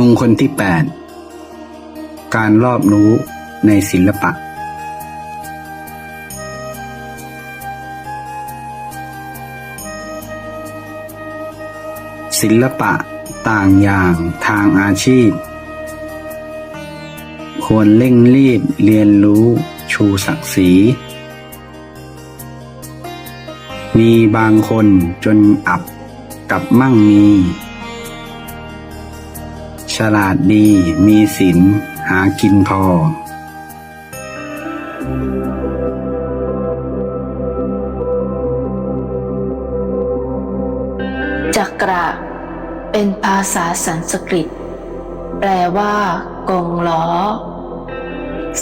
มงคลที่ 8 การรอบรู้ในศิลปะ ศิลปะต่างอย่างทางอาชีพ ควรเร่งรีบเรียนรู้ชูศักดิ์ศรี มีบางคนจนอับกับมั่งมี ลาดดีมีศีลหากินพอจักระ เป็นภาษาสันสกฤต แปลว่ากงล้อ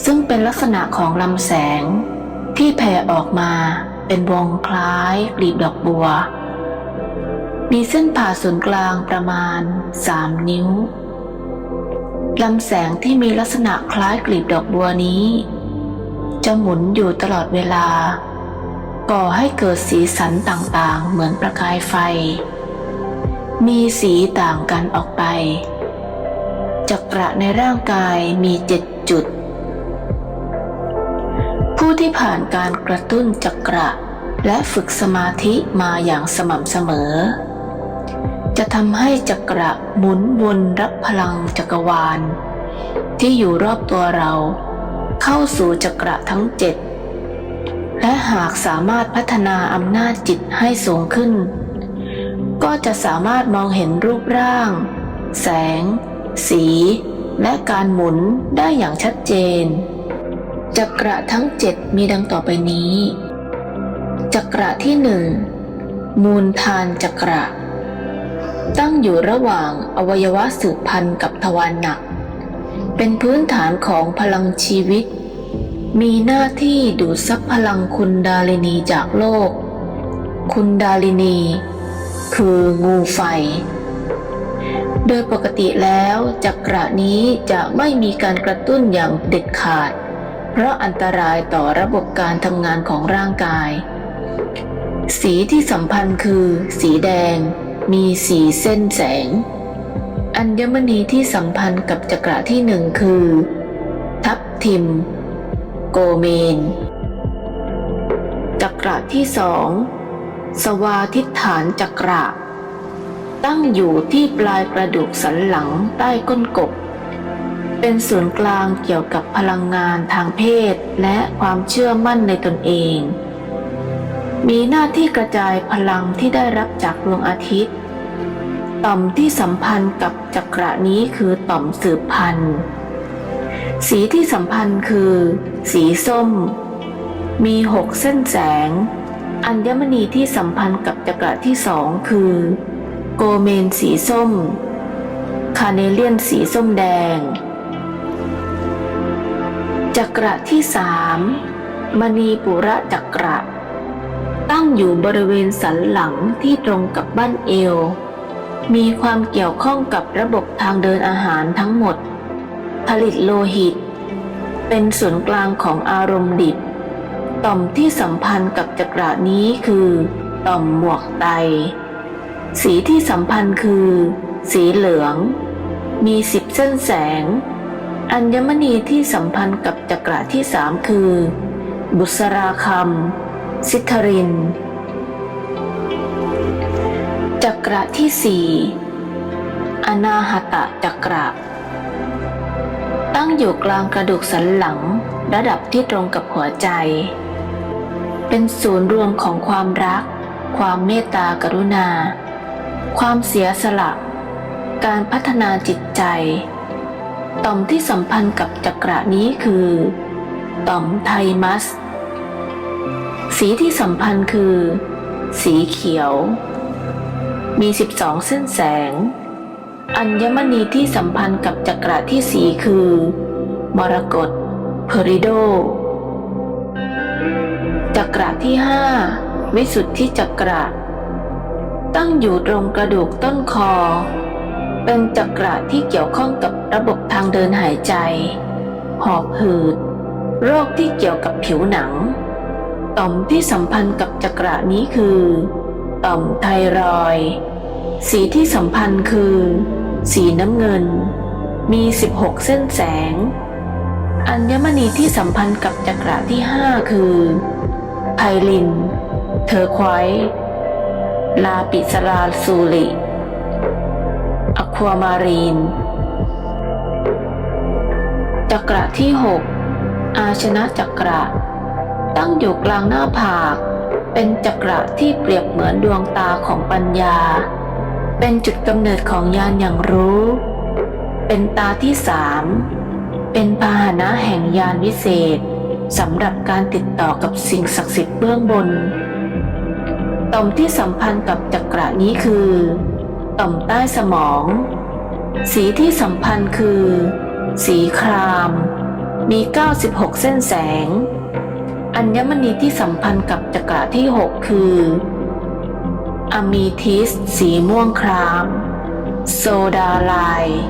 ซึ่งเป็นลักษณะของลำแสง ที่แผ่ออกมาเป็นวงคล้ายกลีบดอกบัว มีเส้นผ่าศูนย์กลางประมาณ 3 นิ้ว ลำแสงที่มีลักษณะคล้ายกลีบดอกบัวนี้ จะหมุนอยู่ตลอดเวลา ก่อให้เกิดสีสันต่างๆ เหมือนประกายไฟ มีสีต่างกันออกไป จักระในร่างกายมีเจ็ดจุด ผู้ที่ผ่านการกระตุ้นจักระและฝึกสมาธิมาอย่างสม่ำเสมอ จะทำให้จักระหมุนวนรับพลังจักรวาล ที่อยู่รอบตัวเรา เข้าสู่จักระทั้งเจ็ดและหากสามารถพัฒนาอำนาจจิตให้สูงขึ้น ก็จะสามารถมองเห็นรูปร่าง แสง สี และการหมุนได้อย่างชัดเจน จักระทั้งเจ็ดมีดังต่อไปนี้ จักระที่หนึ่งมูลทานจักระ ตั้งอยู่ระหว่างอวัยวะสืบพันธุ์กับทวารหนัก เป็นพื้นฐานของพลังชีวิต มีหน้าที่ดูดซับพลังคุณดาลินีจากโลก คุณดาลินี คืองูไฟ โดยปกติแล้วจักระนี้จะไม่มีการกระตุ้นอย่างเด็ดขาด เพราะอันตรายต่อระบบการทำงานของร่างกาย สีที่สัมพันธ์คือ สีแดง มีสีเส้นแสง อัญมณีที่สัมพันธ์กับจักระที่หนึ่งคือ ทับทิม โกเมน จักระที่สองสวาทิฐานจักระ ตั้งอยู่ที่ปลายกระดูกสันหลังใต้ก้นกบ เป็นศูนย์กลางเกี่ยวกับพลังงานทางเพศและความเชื่อมั่นในตนเอง มีหน้าที่กระจายพลังที่ได้รับจากดวงอาทิตย์ ต่อมที่สัมพันธ์กับจักระนี้คือต่อมสืบพันธุ์ สีที่สัมพันธ์คือ สีส้ม มีหกเส้นแสง อัญมณีที่สัมพันธ์กับจักระที่สองคือ โกเมนสีส้ม คาเนเลียนสีส้มแดง จักระที่สามมณีปุระจักระ ตั้งอยู่บริเวณสันหลังที่ตรงกับบ้านเอว มีความเกี่ยวข้องกับระบบทางเดินอาหารทั้งหมด ผลิตโลหิต เป็นศูนย์กลางของอารมณ์ดิบ ต่อมที่สัมพันธ์กับจักระนี้คือ ต่อมหมวกไต สีที่สัมพันธ์คือ สีเหลือง มีสิบเส้นแสง อัญมณีที่สัมพันธ์กับจักระที่สามคือ บุษราคำ สิทธรินจักระที่สี่อนาหตะจักระ ตั้งอยู่กลางกระดูกสันหลังระดับที่ตรงกับหัวใจ เป็นศูนย์รวมของความรัก ความเมตตากรุณา ความเสียสละ การพัฒนาจิตใจ ต่อมที่สัมพันธ์กับจักระนี้คือ ต่อมไทมัส สีที่สัมพันธ์คือ สีเขียว มี 12 เส้นแสง อัญมณีที่สัมพันธ์กับจักระที่สีคือ มรกตเพริโด จักระที่ห้าวิสุทธิจักระ ตั้งอยู่ตรงกระดูกต้นคอ เป็นจักระที่เกี่ยวข้องกับระบบทางเดินหายใจ หอบหืด โรคที่เกี่ยวกับผิวหนัง ต่อมที่สัมพันธ์กับจักระนี้คือ ต่อมไทรอย สีที่สัมพันธ์คือ สีน้ำเงิน มี 16 เส้นแสง อัญมณีที่สัมพันธ์กับจักระที่ 5 คือ ไพลิน เทอร์ควอยลาปิสลาซูริอความารีน จักระที่ 6 อาชนะจักระ ตั้งอยู่กลางหน้าผาก เป็นจักระที่เปรียบเหมือนดวงตาของปัญญา เป็นจุดกำเนิดของญาณอย่างรู้ เป็นตาที่สามเป็นพาหนะแห่งญาณวิเศษสำหรับการติดต่อกับสิ่งศักดิ์สิทธิ์เบื้องบน ต่อมที่สัมพันธ์กับจักระนี้คือ ต่อมใต้สมอง สีที่สัมพันธ์คือ สีคราม มี 96 เส้นแสง ญมณีที่สัมพันธ์กับจักระที่ 6 คืออะมีทิสสีม่วงคราม โซดาลน์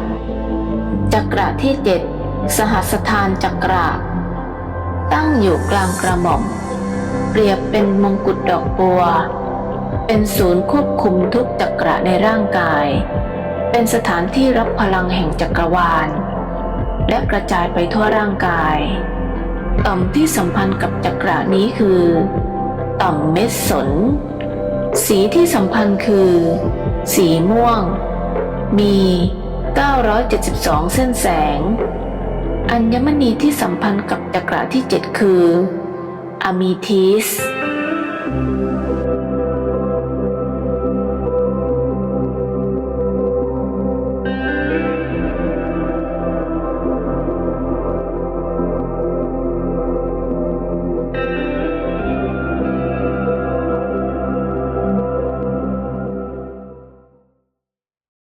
จักระที่ 7 สหัสถานจักระ ตั้งอยู่กลางกระหม่อม เปรียบเป็นมงกุฎดอกบัว เป็นศูนย์ควบคุมทุกจักระในร่างกาย เป็นสถานที่รับพลังแห่งจักรวาล และกระจายไปทั่วร่างกาย ต่อมที่สัมพันธ์กับจักระนี้คือ ต่อมเม็ดสน สีที่สัมพันธ์คือ สีม่วง มี 972 เส้นแสง อัญมณีที่สัมพันธ์กับจักระที่ 7 คืออะมีทิส